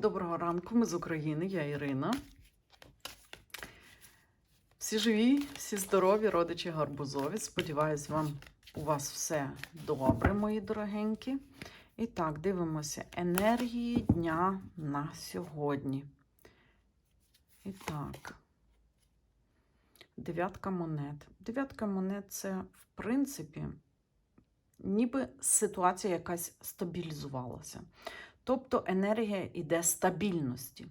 Доброго ранку, ми з України, я Ірина. Всі живі, всі здорові, родичі гарбузові. Сподіваюсь, вам у вас все добре, мої дорогенькі. І так, дивимося енергії дня на сьогодні. І так, дев'ятка монет. Дев'ятка монет це, в принципі, ніби ситуація якась стабілізувалася. Тобто енергія йде стабільності.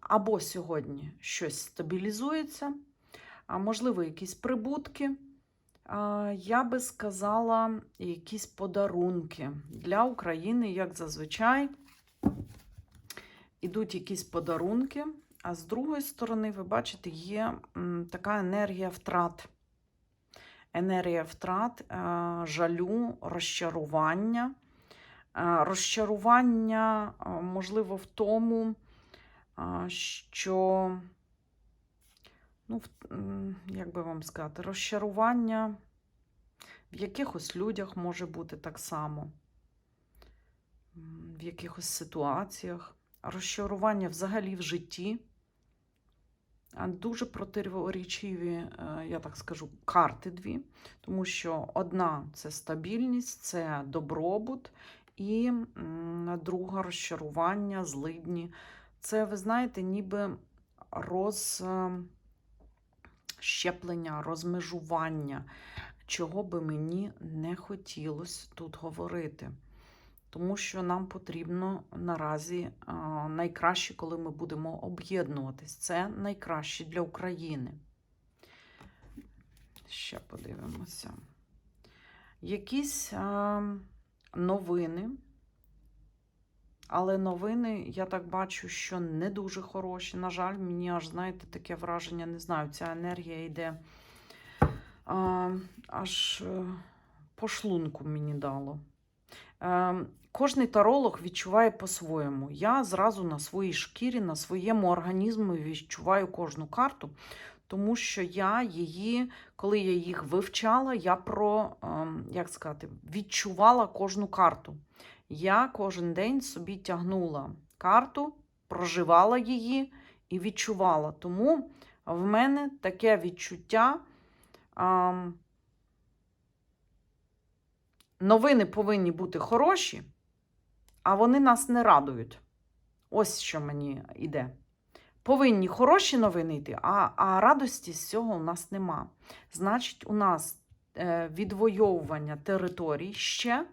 Або сьогодні щось стабілізується, а можливо, якісь прибутки. Я би сказала, якісь подарунки для України, як зазвичай, ідуть якісь подарунки, а з другої сторони, ви бачите, є така енергія втрат. Енергія втрат, жалю, розчарування. Е, Розчарування, е, можливо, в тому, е, що, ну, як би вам сказати, розчарування в якихось людях може бути так само, в якихось ситуаціях, розчарування взагалі в житті. Дуже противоречиві, е, я так скажу, карти дві, тому що одна це стабільність, це добробут, і м, друга розчарування, злидні. Це, ви знаєте, ніби розщеплення, розмежування, чого би мені не хотілося тут говорити. Тому що нам потрібно наразі найкраще, коли ми будемо об'єднуватись. Це найкраще для України. Ще подивимося. Якісь а, новини. Але новини, я так бачу, що не дуже хороші. На жаль, мені аж, знаєте, таке враження, не знаю, ця енергія йде а, аж е, по шлунку мені дало. Е, Кожний таролог відчуває по-своєму. Я зразу на своїй шкірі, на своєму організмі відчуваю кожну карту, тому що я її, коли я їх вивчала, я про, ем, як сказати, відчувала кожну карту. Я кожен день собі тягнула карту, проживала її і відчувала. Тому в мене таке відчуття. ем, Новини повинні бути хороші, а вони нас не радують. Ось що мені йде. Повинні хороші новини йти, а, а радості з цього у нас нема. Значить, у нас е, відвоювання територій ще,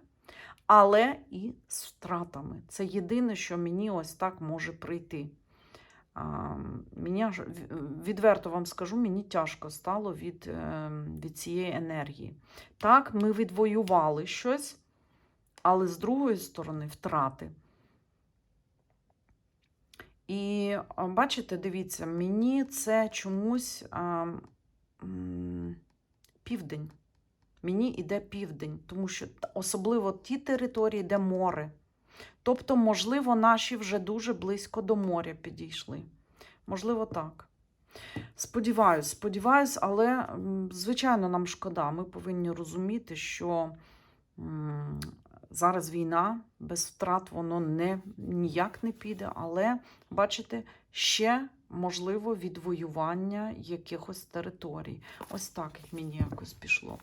але і з втратами. Це єдине, що мені ось так може прийти. Мені, відверто вам скажу, мені тяжко стало від, е, від цієї енергії. Так, ми відвоювали щось, але з другої сторони втрати. І бачите, дивіться, мені це чомусь а, м, південь. Мені йде південь, тому що особливо ті території, де море. Тобто, можливо, наші вже дуже близько до моря підійшли. Можливо, так. Сподіваюсь, сподіваюсь, але звичайно нам шкода. Ми повинні розуміти, що зараз війна, без втрат воно не, ніяк не піде, але бачите, ще можливо відвоювання якихось територій. Ось так мені якось пішло.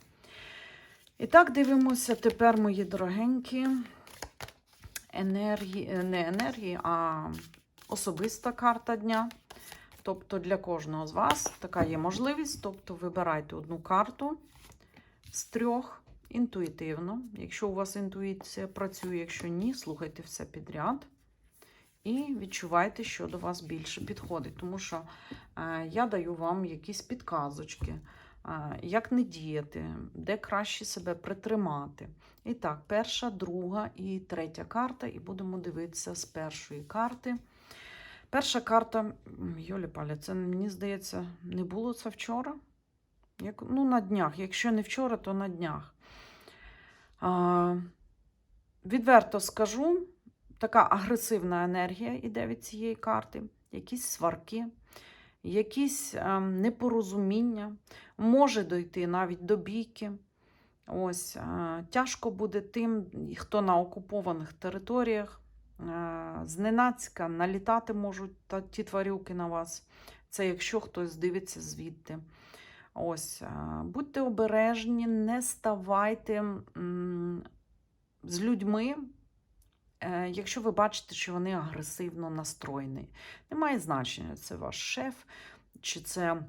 І так дивимося тепер, мої дорогенькі, енергії, не енергії, а особиста карта дня. Тобто для кожного з вас така є можливість. Тобто вибирайте одну карту з трьох інтуїтивно. Якщо у вас інтуїція працює, якщо ні, слухайте все підряд. І відчувайте, що до вас більше підходить. Тому що е, я даю вам якісь підказочки, е, як не діяти, де краще себе притримати. І так, перша, друга і третя карта, і будемо дивитися з першої карти. Перша карта, Йолі Паля, це мені здається, не було це вчора. Як, ну, на днях. Якщо не вчора, то на днях. Відверто скажу, така агресивна енергія іде від цієї карти, якісь сварки, якісь ем, непорозуміння, може дойти навіть до бійки. Ось, е, тяжко буде тим, хто на окупованих територіях. Е, Зненацька налітати можуть ті тварюки на вас. Це якщо хтось дивиться звідти. Ось, е, будьте обережні, не ставайте з людьми, е, якщо ви бачите, що вони агресивно настроєні. Немає значення, це ваш шеф, чи це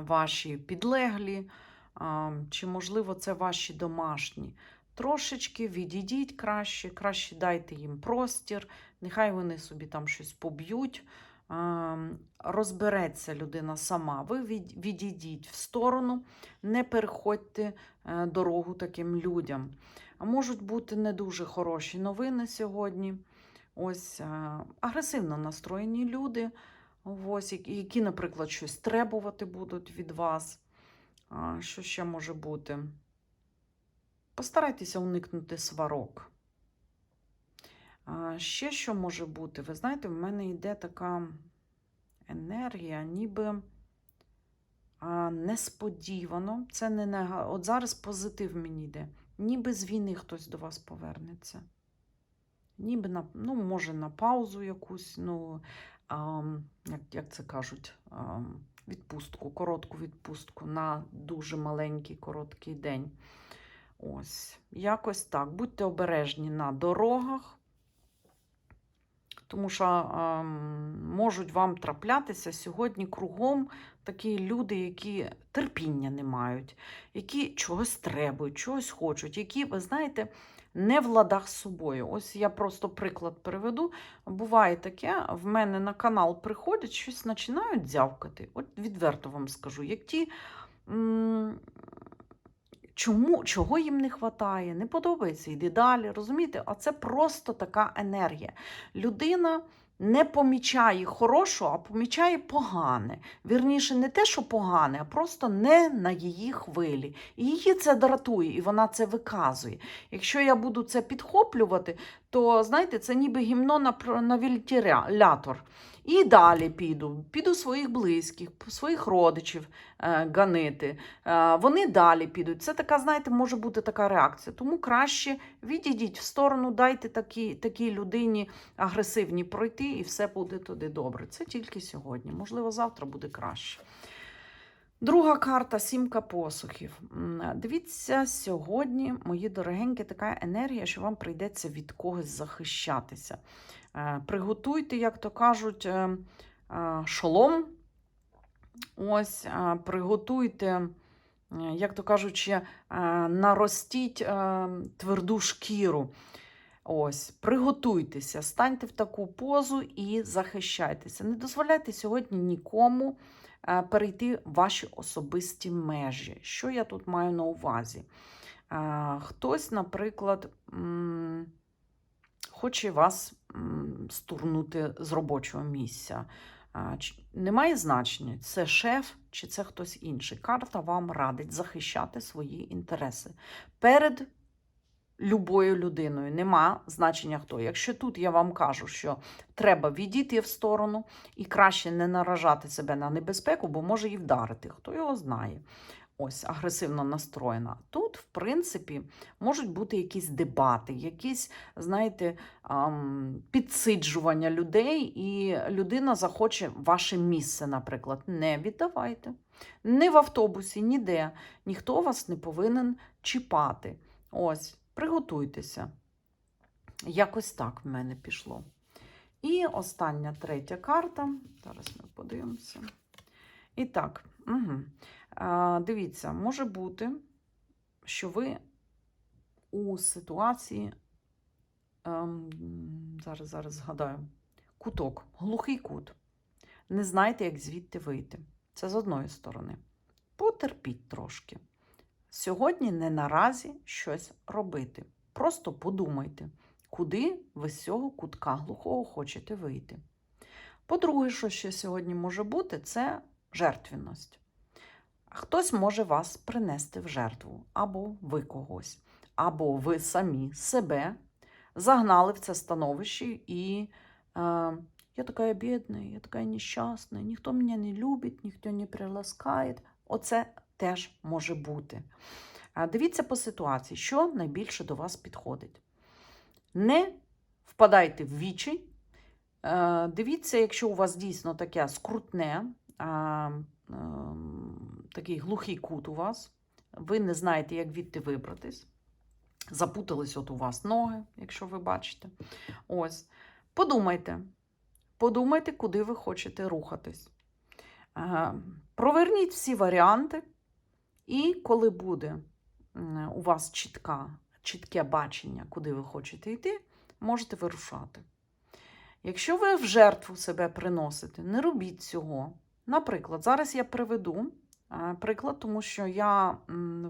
ваші підлеглі, чи, можливо, це ваші домашні. Трошечки відійдіть краще, краще дайте їм простір, нехай вони собі там щось поб'ють. А, Розбереться людина сама. Ви відійдіть в сторону, не переходьте е, дорогу таким людям. А можуть бути не дуже хороші новини сьогодні. Ось е, агресивно настроєні люди, ось, які, наприклад, щось требувати будуть від вас. Що ще може бути? Постарайтеся уникнути сварок. Ще що може бути? Ви знаєте, в мене йде така енергія, ніби несподівано. Це не нега... От зараз позитив мені йде. Ніби з війни хтось до вас повернеться. Ніби на, ну, може, на паузу якусь, ну, а, як, як це кажуть, а, відпустку, коротку відпустку на дуже маленький короткий день. Ось, якось так. Будьте обережні на дорогах, тому що ем, можуть вам траплятися сьогодні кругом такі люди, які терпіння не мають, які чогось требують, чогось хочуть, які, ви знаєте, не в ладах з собою. Ось я просто приклад приведу. Буває таке, в мене на канал приходять, щось починають дзявкати. От відверто вам скажу, як ті. Чому, чого їм не вистачає, не подобається, йди далі. Розумієте? А це просто така енергія. Людина не помічає хорошого, а помічає погане. Вірніше, не те, що погане, а просто не на її хвилі. І її це дратує, і вона це виказує. Якщо я буду це підхоплювати, то знаєте, це ніби гімно на, на вентилятор. І далі піду. Піду своїх близьких, своїх родичів е, ганити. Е, вони далі підуть. Це така, знаєте, може бути така реакція. Тому краще відійдіть в сторону, дайте такій, такій людині агресивні пройти, і все буде туди добре. Це тільки сьогодні. Можливо, завтра буде краще. Друга карта сімка посухів. Дивіться, сьогодні, мої дорогенькі, така енергія, що вам прийдеться від когось захищатися. Е, Приготуйте, як то кажуть, е, е, шолом. Ось, приготуйте, як то кажучи, наростіть тверду шкіру. Ось, приготуйтеся, станьте в таку позу і захищайтеся. Не дозволяйте сьогодні нікому перейти ваші особисті межі. Що я тут маю на увазі? Хтось, наприклад, хоче вас стурнути з робочого місця. Немає значення, це шеф чи це хтось інший. Карта вам радить захищати свої інтереси перед любою людиною. Нема значення хто. Якщо тут я вам кажу, що треба відійти в сторону і краще не наражати себе на небезпеку, бо може і вдарити. Хто його знає? Ось агресивно настроєна. Тут, в принципі, можуть бути якісь дебати, якісь, знаєте, підсиджування людей, і людина захоче ваше місце, наприклад. Не віддавайте. Не в автобусі, ніде. Ніхто вас не повинен чіпати. Ось, приготуйтеся. Якось так в мене пішло. І остання третя карта. Зараз ми подивимося. І так, угу. Дивіться, може бути, що ви у ситуації, ем, зараз, зараз згадаю, куток, глухий кут. Не знаєте, як звідти вийти. Це з одної сторони. Потерпіть трошки. Сьогодні не наразі щось робити. Просто подумайте, куди ви з цього кутка глухого хочете вийти. По-друге, що ще сьогодні може бути, це жертвенність. Хтось може вас принести в жертву, або ви когось, або ви самі себе загнали в це становище і е, я така бідна, я така нещасна, ніхто мене не любить, ніхто не приласкає. Оце теж може бути. А Дивіться по ситуації, що найбільше до вас підходить. Не впадайте в вічі. Е, Дивіться, якщо у вас дійсно таке скрутне, е, ем, такий глухий кут у вас, ви не знаєте, як відти вибратись. Запутались от у вас ноги, якщо ви бачите. Ось. Подумайте. Подумайте, куди ви хочете рухатись. Проверніть всі варіанти, і коли буде у вас чітка, чітке бачення, куди ви хочете йти, можете вирушати. Якщо ви в жертву себе приносите, не робіть цього. Наприклад, зараз я приведу приклад, тому що я,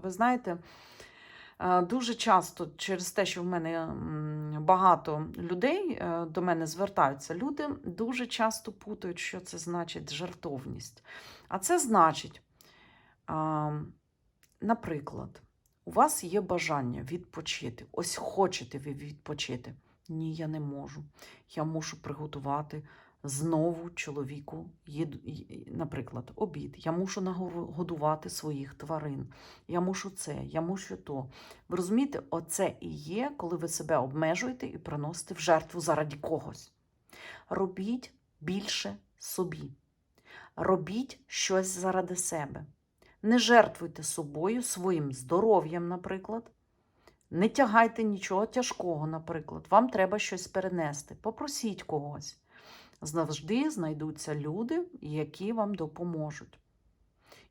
ви знаєте, е, дуже часто через те, що в мене багато людей е, до мене звертаються, люди дуже часто путають, що це значить жертовність. А це значить, наприклад, у вас є бажання відпочити. Ось хочете ви відпочити. Ні, я не можу. Я мушу приготувати знову чоловіку, наприклад, обід. Я мушу нагодувати своїх тварин. Я мушу це, я мушу то. Ви розумієте, оце і є, коли ви себе обмежуєте і приносите в жертву заради когось. Робіть більше собі. Робіть щось заради себе. Не жертвуйте собою, своїм здоров'ям, наприклад. Не тягайте нічого тяжкого, наприклад. Вам треба щось перенести. Попросіть когось. Завжди знайдуться люди, які вам допоможуть.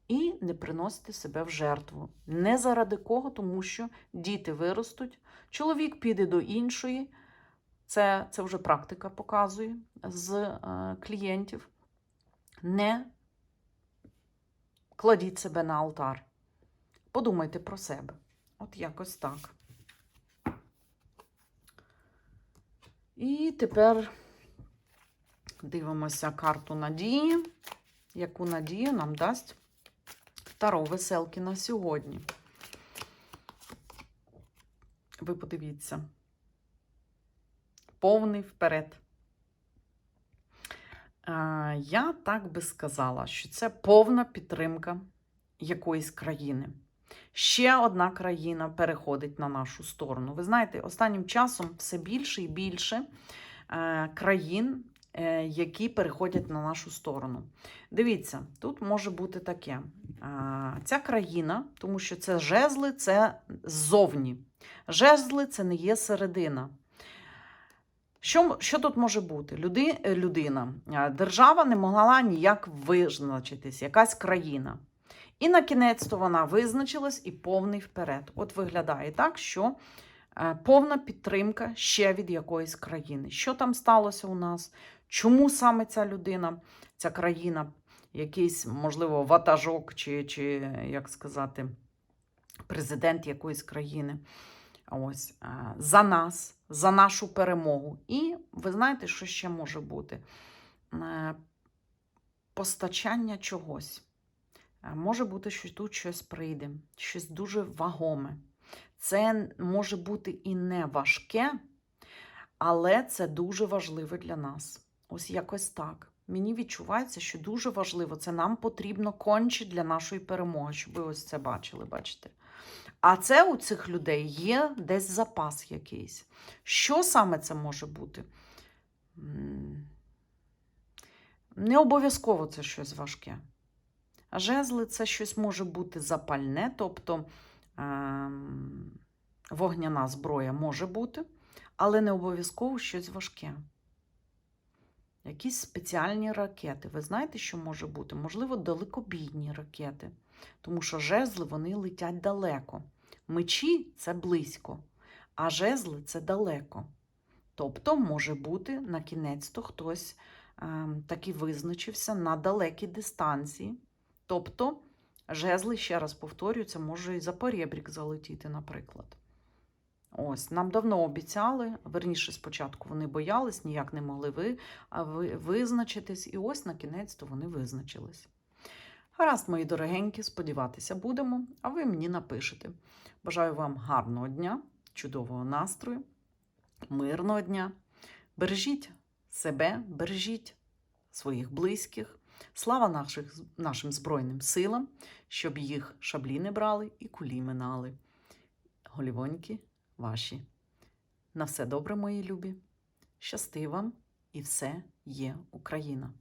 І не приносите себе в жертву. Не заради кого, тому що діти виростуть, чоловік піде до іншої. Це, це вже практика показує з е, клієнтів. Не кладіть себе на алтар. Подумайте про себе. От якось так. І тепер дивимося карту надії. Яку надію нам дасть Таро веселки на сьогодні. Ви подивіться. Повний вперед. Е, Я так би сказала, що це повна підтримка якоїсь країни. Ще одна країна переходить на нашу сторону. Ви знаєте, останнім часом все більше і більше е, країн, які переходять на нашу сторону. Дивіться, тут може бути таке: Е, ця країна, тому що це жезли, це ззовні. Жезли це не є середина. Що, що тут може бути? Люди, е, людина, е, держава не могла ніяк визначитись, якась країна. І на кінець то вона визначилась і повний вперед. От виглядає так, що е, повна підтримка ще від якоїсь країни. Що там сталося у нас? Чому саме ця людина, ця країна, якийсь, можливо, ватажок чи, чи як сказати, президент якоїсь країни? Ось е, за нас, за нашу перемогу. І ви знаєте, що ще може бути? Е, Постачання чогось. Е, Може бути, що тут щось прийде, щось дуже вагоме. Це може бути і не важке, але це дуже важливо для нас. Ось якось так. Мені відчувається, що дуже важливо. Це нам потрібно конче для нашої перемоги, щоб ви ось це бачили, бачите. А це у цих людей є десь запас якийсь. Що саме це може бути? Не обов'язково це щось важке. А жезли це щось може бути запальне, тобто ем, вогняна зброя може бути, але не обов'язково щось важке. Якісь спеціальні ракети. Ви знаєте, що може бути? Можливо, далекобійні ракети. Тому що жезли вони летять далеко. Мечі це близько, а жезли це далеко. Тобто, може бути, на кінець-то хтось ем, таки визначився на далекій дистанції. Тобто, жезли, ще раз повторюю, це може і за поребрік залетіти, наприклад. Ось, нам давно обіцяли, верніше, спочатку вони боялись, ніяк не могли ви, ви визначитись, і ось на кінець то вони визначились. Гаразд, мої дорогенькі, сподіватися будемо, а ви мені напишете. Бажаю вам гарного дня, чудового настрою, мирного дня. Бережіть себе, бережіть своїх близьких. Слава наших, нашим Збройним силам, щоб їх шаблі не брали і кулі минали. Голівоньки ваші. На все добре, мої любі. Щасти вам і все є Україна!